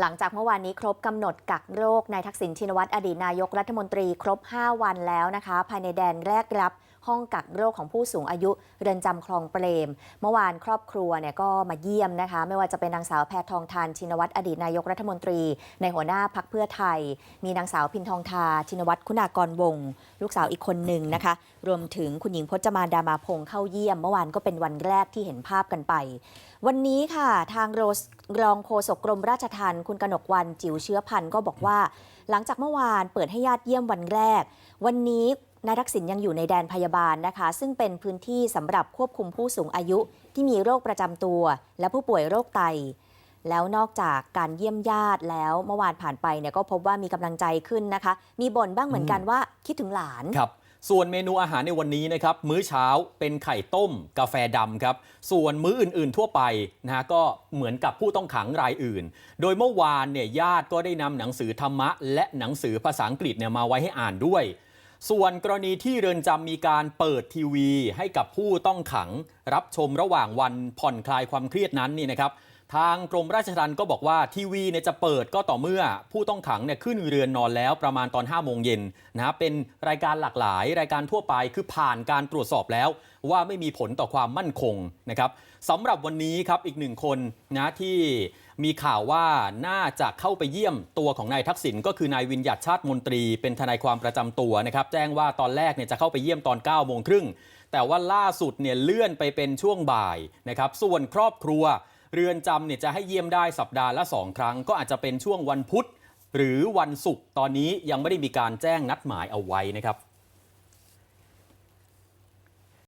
หลังจากเมื่อวานนี้ครบกำหนดกักโรคนายทักษิณชินวัตรอดีตนายกรัฐมนตรีครบ 5 วันแล้วนะคะ ภายในแดนแรกรับห้องกักโรคของผู้สูงอายุเรือนจำคลองเปรม เมื่อวานครอบครัวเนี่ยก็มาเยี่ยมนะคะ ไม่ว่าจะเป็นนางสาวแพทองทานชินวัตรอดีตนายกรัฐมนตรี ในหัวหน้าพักเพื่อไทย มีนางสาวพินทองทาชินวัตรคุณากรวงศ์ลูกสาวอีกคนหนึ่งนะคะ รวมถึงคุณหญิงพจมานดามาพงศ์เข้าเยี่ยม เมื่อวานก็เป็นวันแรกที่เห็นภาพกันไป วันนี้ค่ะทางโรสรองโฆษกกรมราชทัณฑ์คุณกนกวันจิ๋วเชื้อพันธ์ก็บอกว่า หลังจากเมื่อวานเปิดให้ญาติเยี่ยมวันแรก วันนี้นายทักษิณยังอยู่ในแดนพยาบาลนะคะ ซึ่งเป็นพื้นที่สำหรับควบคุมผู้สูงอายุที่มีโรคประจำตัว และผู้ป่วยโรคไต แล้วนอกจากการเยี่ยมญาติแล้วเมื่อวานผ่านไปเนี่ยก็พบว่ามีกำลังใจขึ้นนะคะ มีบ่นบ้างเหมือนกันว่าคิดถึงหลาน ครับ ส่วนเมนูอาหารในวันนี้นะครับมื้อเช้าเป็นไข่ต้มกาแฟดำครับ ส่วนมื้ออื่นๆทั่วไปนะฮะก็เหมือนกับผู้ต้องขังรายอื่น โดยเมื่อวานเนี่ยญาติก็ได้นำหนังสือธรรมะ และหนังสือภาษาอังกฤษเนี่ยมาไว้ให้อ่านด้วยส่วนกรณีที่เรือนจำมีการเปิดทีวี ให้กับผู้ต้องขัง รับชมระหว่างวันผ่อนคลายความเครียดนั้นนี่นะครับ ทางกรมราชทัณฑ์ก็บอกว่าทีวีเนี่ยจะเปิดก็ต่อเมื่อผู้ต้องขังเนี่ยขึ้นเรือนนอนแล้วประมาณตอน5โมงเย็นนะฮะเป็นรายการหลากหลาย รายการทั่วไปคือผ่านการตรวจสอบแล้ว ว่าไม่มีผลต่อความมั่นคงนะครับสำหรับวันนี้ครับอีกหนึ่งคนนะที่มีข่าวว่าน่าจะเข้าไปเยี่ยมตัวของนายทักษิณก็คือนายวินยัตชาติมนตรี เป็นทนายความประจำตัวนะครับแจ้งว่าตอนแรกเนี่ยจะเข้าไปเยี่ยมตอน9โมงครึ่งแต่ว่าล่าสุดเนี่ยเลื่อนไปเป็นช่วงบ่ายนะครับส่วนครอบครัว เรือนจำเนี่ยจะให้เยี่ยมได้สัปดาห์ละ 2 ครั้ง ก็อาจจะเป็นช่วงวันพุธ หรือวันศุกร์ตอนนี้ยังไม่ได้มีการแจ้งนัดหมายเอาไว้นะครับ